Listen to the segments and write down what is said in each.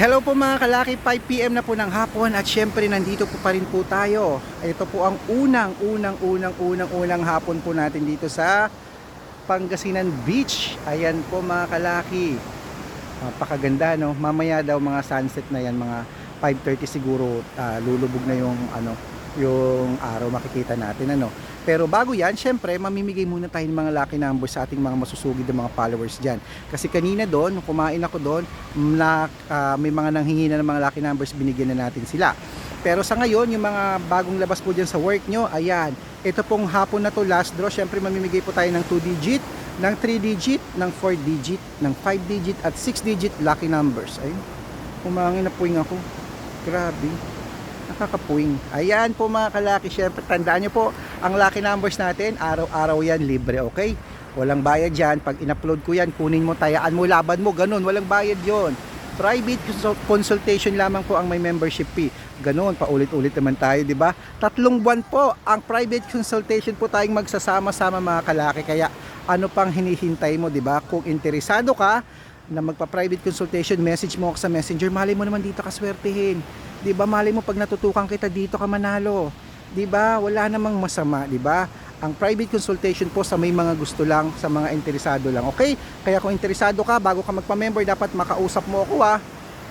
Hello po mga kalaki, 5pm na po ng hapon at syempre nandito po pa rin po tayo. Ito po ang unang, unang, unang, unang, unang hapon po natin dito sa Pangasinan Beach. Ayan po mga kalaki. Napakaganda no. Mamaya daw mga sunset na yan, mga 5.30 siguro ah, lulubog na yung ano yung araw makikita natin ano. Pero bago yan, syempre mamimigay muna tayo ng mga lucky numbers sa ating mga masusugid na mga followers dyan. Kasi kanina doon, kumain ako doon, ah, may mga nanghingi na ng mga lucky numbers, binigyan na natin sila. Pero sa ngayon, yung mga bagong labas po dyan sa work nyo, ayan, ito pong hapon na to last draw, syempre mamimigay po tayo ng 2 digit, ng 3 digit, ng 4 digit, ng 5 digit at 6 digit lucky numbers. Ayun, umangin na puwing ako. Grabe nakakapuwing. Ayan po mga kalaki, syempre tandaan nyo po, ang lucky numbers natin, araw-araw yan, libre, okay? Walang bayad yan, pag in-upload ko yan, kunin mo, tayaan mo, laban mo, ganun, walang bayad yon. Private consul- consultation lamang po ang may membership fee. Ganun, paulit-ulit naman tayo, di ba? Tatlong buwan po ang private consultation po tayong magsasama-sama mga kalaki. Kaya ano pang hinihintay mo, di ba? Kung interesado ka na magpa-private consultation, message mo ako sa messenger, mali mo naman dito kaswertihin. 'di ba? Mali mo pag natutukan kita dito ka manalo. 'Di ba? Wala namang masama, 'di ba? Ang private consultation po sa may mga gusto lang, sa mga interesado lang. Okay? Kaya kung interesado ka, bago ka magpa-member, dapat makausap mo ako ah.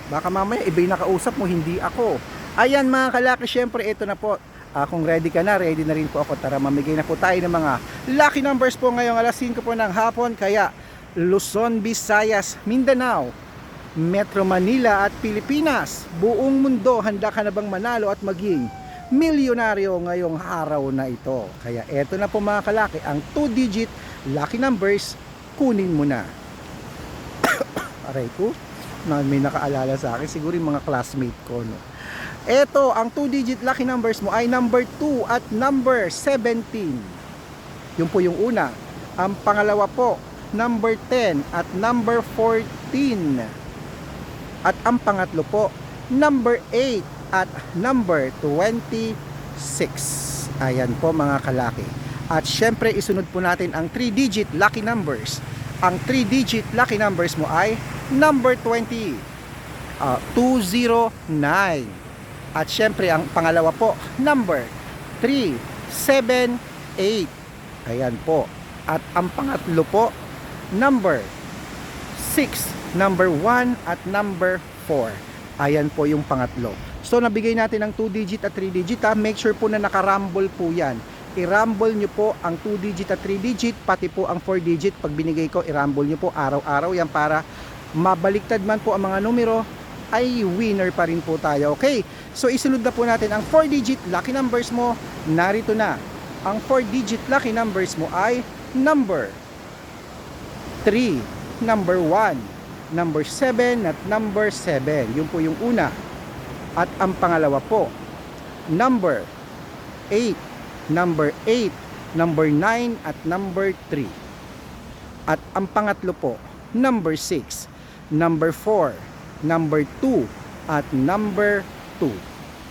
Baka mamaya iba'y nakausap mo, hindi ako. Ayan mga kalaki, syempre ito na po. Ah, kung ready ka na, ready na rin po ako. Tara, mamigay na po tayo ng mga lucky numbers po ngayong alas 5 po ng hapon. Kaya Luzon, Visayas, Mindanao, Metro Manila at Pilipinas. Buong mundo, handa ka na bang manalo at maging milyonaryo ngayong araw na ito? Kaya eto na po mga kalaki, ang 2-digit lucky numbers, kunin mo na. Aray ko, na may nakaalala sa akin, siguro yung mga classmate ko. No? Eto, ang 2-digit lucky numbers mo ay number 2 at number 17. Yun po yung una. Ang pangalawa po, number 10 at number 14. At ang pangatlo po, number 8 at number 26. Ayan po mga kalaki. At syempre isunod po natin ang 3-digit lucky numbers. Ang 3-digit lucky numbers mo ay number 20, ah, 209. At syempre ang pangalawa po, number 378. Ayan po. At ang pangatlo po, number 6, number 1 at number 4. Ayan po yung pangatlo. So nabigay natin ng 2 digit at 3 digit ha. Make sure po na nakarumble po yan. I-rumble nyo po ang 2 digit at 3 digit, pati po ang 4 digit. Pag binigay ko, i-rumble nyo po araw-araw yan para mabaliktad man po ang mga numero, ay winner pa rin po tayo. Okay, so isunod na po natin ang 4 digit lucky numbers mo. Narito na. Ang 4 digit lucky numbers mo ay number 3, number 1, number 7 at number 7. Yun po yung una. At ang pangalawa po, number 8, number 8, number 9 at number 3. At ang pangatlo po, number 6, number 4, number 2 at number 2.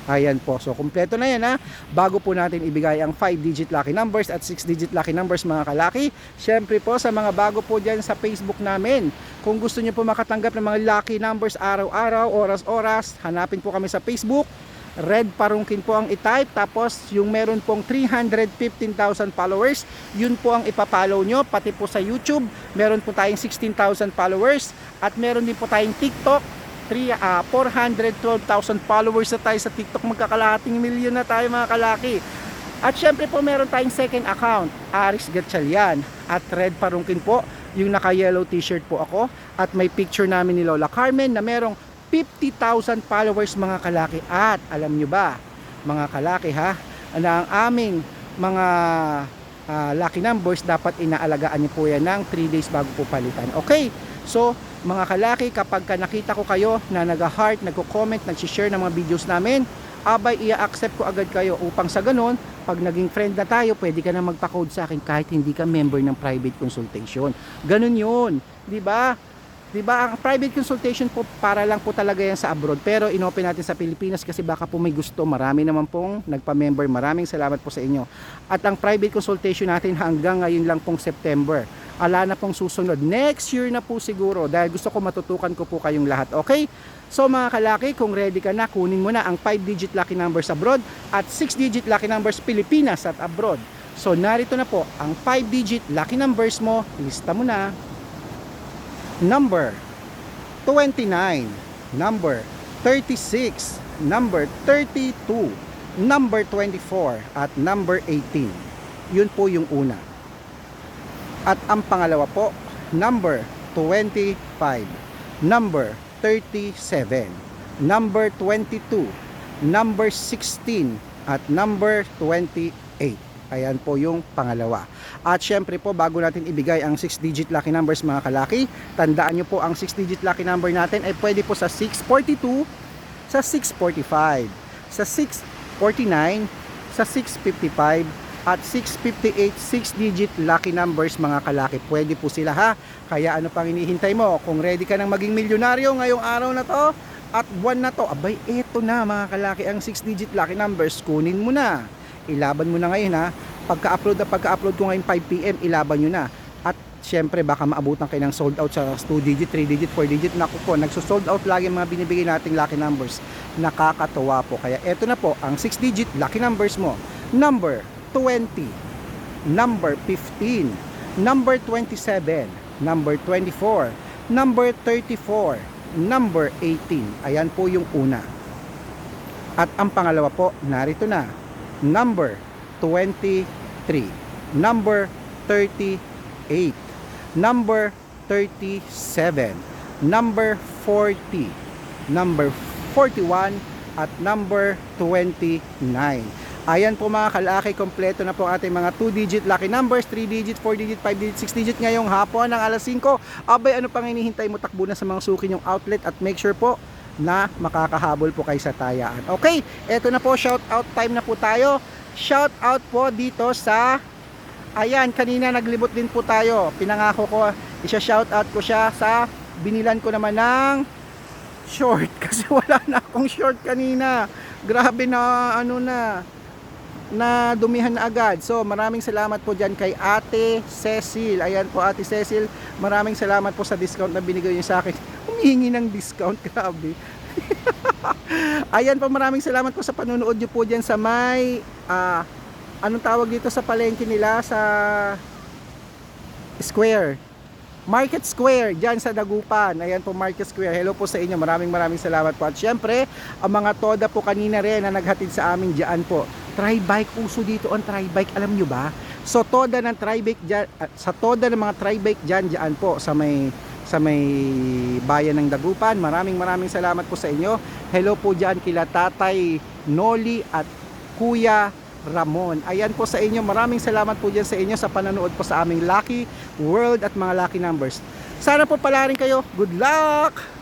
Ayan po. So, kumpleto na yan ha. Bago po natin ibigay ang 5-digit lucky numbers at 6-digit lucky numbers mga kalaki. Syempre po sa mga bago po dyan sa Facebook namin. Kung gusto nyo po makatanggap ng mga lucky numbers araw-araw, oras-oras, hanapin po kami sa Facebook. Red Parungkin po ang itype. Tapos yung meron pong 315,000 followers, yun po ang ipapollow nyo. Pati po sa YouTube, meron po tayong 16,000 followers. At meron din po tayong TikTok, 3, ah, 412,000 followers na tayo sa TikTok. Magkakalahating milyon na tayo mga kalaki. At syempre po meron tayong second account, Aris Gatchalian. At Red Parungkin po, yung naka-yellow t-shirt po ako. At may picture namin ni Lola Carmen na merong 50,000 followers mga kalaki. At alam nyo ba, mga kalaki ha, na ang aming mga ah, lucky numbers dapat inaalagaan niyo po yan ng 3 days bago po palitan. Okay? So, mga kalaki, kapag ka nakita ko kayo na nag-heart, nagko-comment, nag-share ng mga videos namin, abay i-accept ko agad kayo upang sa ganun, pag naging friend na tayo, pwede ka na magpa-code sa akin kahit hindi ka member ng private consultation. Ganun yun. 'Di ba? 'Di ba? Ang private consultation po para lang po talaga yan sa abroad. Pero inopen natin sa Pilipinas kasi baka po may gusto. Marami naman pong nagpa-member. Maraming salamat po sa inyo. At ang private consultation natin hanggang ngayon lang pong September. Ala na pong susunod. Next year na po siguro dahil gusto ko matutukan ko po kayong lahat. Okay? So mga kalaki, kung ready ka na, kunin mo na ang 5-digit lucky numbers abroad at 6-digit lucky numbers Pilipinas at abroad. So narito na po ang 5-digit lucky numbers mo. Lista mo na number 29, number 36, number 32, number 24, at number 18. Yun po yung una. At ang pangalawa po, number 25, number 37, number 22, number 16, at number 28. Ayan po yung pangalawa. At syempre po, bago natin ibigay ang 6-digit lucky numbers mga kalaki, tandaan nyo po ang 6-digit lucky number natin ay pwede po sa 642, sa 645, sa 649, sa 655, at 658 6-digit lucky numbers mga kalaki. Pwede po sila ha. Kaya ano pang hinihintay mo? Kung ready ka ng maging milyonaryo ngayong araw na to at buwan na to, abay eto na mga kalaki ang 6-digit lucky numbers. Kunin mo na. Ilaban mo na ngayon ha. Pagka-upload na pagka-upload ko ngayon 5pm, ilaban nyo na. At syempre baka maabutan kayo ng sold out sa 2-digit, 3-digit, 4-digit. Naku po, nagso-sold out lagi mga binibigay nating lucky numbers. Nakakatuwa po. Kaya eto na po ang 6-digit lucky numbers mo. Number 20, number 15, number 27, number 24, number 34, number 18. Ayan po yung una. At ang pangalawa po, narito na. Number 23, number 38, number 37, number 40, number 41, at number 29. Ayan po mga kalaki, kompleto na po ating mga 2-digit lucky numbers, 3-digit, 4-digit, 5-digit, 6-digit ngayong hapon ng alas 5. Abay, ano pang hinihintay mo? Takbo na sa mga suki yung outlet at make sure po na makakahabol po kayo sa tayaan. Okay, eto na po, shout out time na po tayo. Shout out po dito sa Ayan, kanina naglibot din po tayo. Pinangako ko, isa-shout out ko siya sa binilan ko naman ng short kasi wala na akong short kanina. Grabe na ano na na dumihan na agad. So, maraming salamat po dyan kay Ate Cecil. Ayan po, Ate Cecil, maraming salamat po sa discount na binigay niyo sa akin. Humihingi ng discount, grabe. Ayan po, maraming salamat po sa panonood niyo po dyan sa may, ah, anong tawag dito sa palengke nila, sa Square. Market Square, dyan sa Dagupan. Ayan po, Market Square. Hello po sa inyo. Maraming maraming salamat po. At syempre, ang mga toda po kanina rin na naghatid sa amin dyan po. Tri-bike, uso dito ang tri-bike. Alam nyo ba? So, toda ng tri-bike dyan, at sa toda ng mga tri-bike dyan, dyan po sa may sa may bayan ng Dagupan. Maraming maraming salamat po sa inyo. Hello po dyan kila Tatay Noli at Kuya Ramon. Ayan po sa inyo. Maraming salamat po dyan sa inyo sa panonood po sa aming Lucky World at mga Lucky Numbers. Sana po pala rin kayo. Good luck!